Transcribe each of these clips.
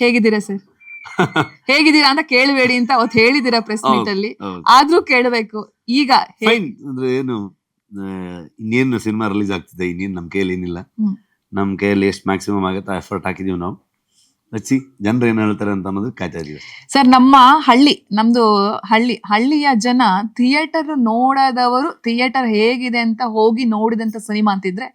ಹೇಗಿದ್ದೀರಾ ಸರ್? ಹೇಗಿದ್ದೀರಾ ಅಂತ ಕೇಳಬೇಡಿ ಅಂತ ಅವತ್ತು ಹೇಳಿದಿರಾ ಪ್ರೆಸ್ ಮೀಟ್ ಅಲ್ಲಿ. ಹೌದು. ಆದ್ರೂ ಕೇಳಬೇಕು. ಈಗ ಹೇ- ಫೈನ್ ಅಂದ್ರೆ ಏನು ಆ, ಇನ್ನೇನು ಸಿನಿಮಾ ರಿಲೀಸ್ ಆಗ್ತಿದೆ ಇನ್ನೇನು ನಮ್ಮ ಕೈಯಲ್ಲಿ ಏನಿಲ್ಲ. ಹ್ಮ್. ನಮ್ಮ ಕೈಯಲ್ಲಿ ಎಷ್ಟು ಮ್ಯಾಕ್ಸಿಮಮ್ ಆಗುತ್ತೆ ಎಫರ್ಟ್ ಹಾಕಿದೀವಿ ನಾವು. ಹಚ್ಚಿ ಜನರು ಏನ್ ಹೇಳ್ತಾರೆ ಅಂತ ಅನ್ನೋದು ಕಾಯ್ತಾ ಇದೀವಿ. ಸರ್ ನಮ್ಮ ಹಳ್ಳಿ ನಮ್ದು ಹಳ್ಳಿ ಹಳ್ಳಿಯ ಜನ ಥಿಯೇಟರ್ ನೋಡದವರು ಥಿಯೇಟರ್ ಹೇಗಿದೆ ಅಂತ ಹೋಗಿ ನೋಡಿದಂತ ಸಿನಿಮಾ ಅಂತಿದ್ರೆ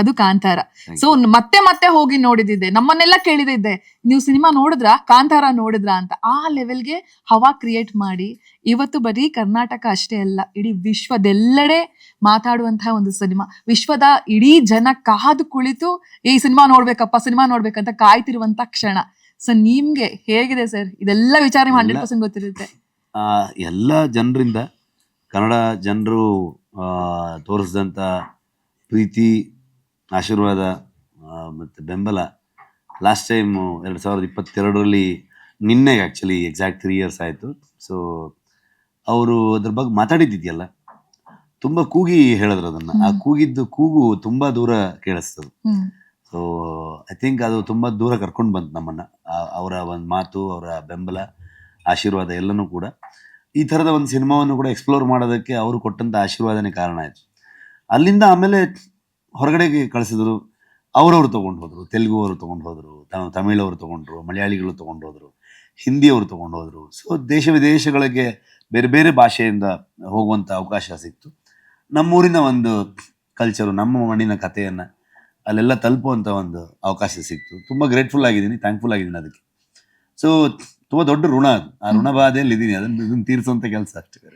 ಅದು ಕಾಂತಾರ. ಸೊ ಮತ್ತೆ ಮತ್ತೆ ಹೋಗಿ ನೋಡಿದಿದ್ದೆ. ನಮ್ಮನ್ನೆಲ್ಲ ಕೇಳಿದಿದ್ದೆ. ನೀವು ಸಿನಿಮಾ ನೋಡಿದ್ರಾ? ಕಾಂತಾರ ನೋಡಿದ್ರಾ ಅಂತ. ಆ ಲೆವೆಲ್ಗೆ ಹವಾ ಕ್ರಿಯೇಟ್ ಮಾಡಿ ಇವತ್ತು ಬರೀ ಕರ್ನಾಟಕ ಅಷ್ಟೇ ಅಲ್ಲ ಇಡೀ ವಿಶ್ವದೆಲ್ಲೆಡೆ ಮಾತಾಡುವಂತಹ ಒಂದು ಸಿನಿಮಾ. ವಿಶ್ವದ ಇಡೀ ಜನ ಕಾದು ಕುಳಿತು ಈ ಸಿನಿಮಾ ನೋಡ್ಬೇಕಪ್ಪ ಸಿನಿಮಾ ನೋಡ್ಬೇಕಂತ ಕಾಯ್ತಿರುವಂತ ಕ್ಷಣ. ಸೊ ನಿಮ್ಗೆ ಹೇಗಿದೆ ಸರ್? ಇದೆಲ್ಲ ವಿಚಾರ ಹಂಡ್ರೆಡ್ ಎಲ್ಲ- ಪರ್ಸೆಂಟ್ ಗೊತ್ತಿರುತ್ತೆ ಆ, ಎಲ್ಲ ಜನರಿಂದ ಕನ್ನಡ ಜನರು ತೋರಿಸಿದಂಥ ಪ್ರೀತಿ ಆಶೀರ್ವಾದ ಮತ್ತು ಬೆಂಬಲ ಲಾಸ್ಟ್ ಟೈಮು ಎರಡು ಸಾವಿರದ ಇಪ್ಪತ್ತೆರಡರಲ್ಲಿ ನಿನ್ನೆಗೆ ಆ್ಯಕ್ಚುಲಿ ಎಕ್ಸಾಕ್ಟ್ ತ್ರೀ ಇಯರ್ಸ್ ಆಯಿತು. ಸೊ ಅವರು ಅದ್ರ ಬಗ್ಗೆ ಮಾತಾಡಿದ್ದಿದೆಯಲ್ಲ? ತುಂಬಾ ಕೂಗಿ ಹೇಳಿದ್ರು ಅದನ್ನ. ಆ. ಕೂಗಿದ್ದು ಕೂಗು ತುಂಬಾ ದೂರ ಕೇಳಿಸ್ತದೆ. ಸೊ ಐ ಥಿಂಕ್ ಅದು ತುಂಬಾ ದೂರ ಕರ್ಕೊಂಡು ಬಂತು ನಮ್ಮನ್ನ. ಅವರ ಒಂದು ಮಾತು ಅವರ ಬೆಂಬಲ ಆಶೀರ್ವಾದ ಎಲ್ಲನೂ ಕೂಡ. ಈ ಥರದ ಒಂದು ಸಿನಿಮಾವನ್ನು ಕೂಡ ಎಕ್ಸ್ಪ್ಲೋರ್ ಮಾಡೋದಕ್ಕೆ ಅವರು ಕೊಟ್ಟಂತ ಆಶೀರ್ವಾದನೇ ಕಾರಣ ಆಯ್ತು. ಅಲ್ಲಿಂದ ಆಮೇಲೆ ಹೊರಗಡೆಗೆ ಕಳಿಸಿದ್ರು. ಅವರವರು ತೊಗೊಂಡು ಹೋದ್ರು. ತೆಲುಗು ಅವರು ತೊಗೊಂಡು ಹೋದರು. ತಮಿಳವರು ತೊಗೊಂಡ್ರು. ಮಲಯಾಳಿಗಳು ತೊಗೊಂಡು ಹೋದರು. ಹಿಂದಿಯವರು ತೊಗೊಂಡು ಹೋದ್ರು. ಸೊ ದೇಶ ವಿದೇಶಗಳಿಗೆ ಬೇರೆ ಬೇರೆ ಭಾಷೆಯಿಂದ ಹೋಗುವಂಥ ಅವಕಾಶ ಸಿಕ್ತು. ನಮ್ಮೂರಿನ ಒಂದು ಕಲ್ಚರು ನಮ್ಮ ಮಣ್ಣಿನ ಕಥೆಯನ್ನು ಅಲ್ಲೆಲ್ಲ ತಲುಪುವಂಥ ಒಂದು ಅವಕಾಶ ಸಿಕ್ತು. ತುಂಬ ಗ್ರೇಟ್ಫುಲ್ ಆಗಿದ್ದೀನಿ ಥ್ಯಾಂಕ್ಫುಲ್ ಆಗಿದ್ದೀನಿ ಅದಕ್ಕೆ. ಸೊ ತುಂಬ ದೊಡ್ಡ ಋಣ ಅದು. ಆ ಋಣ ಬಾಧೆಯಲ್ಲಿ ಇದ್ದೀನಿ ಅದನ್ನು ಇದನ್ನು ತೀರಿಸುವಂಥ ಕೆಲಸ ಅಷ್ಟೇ.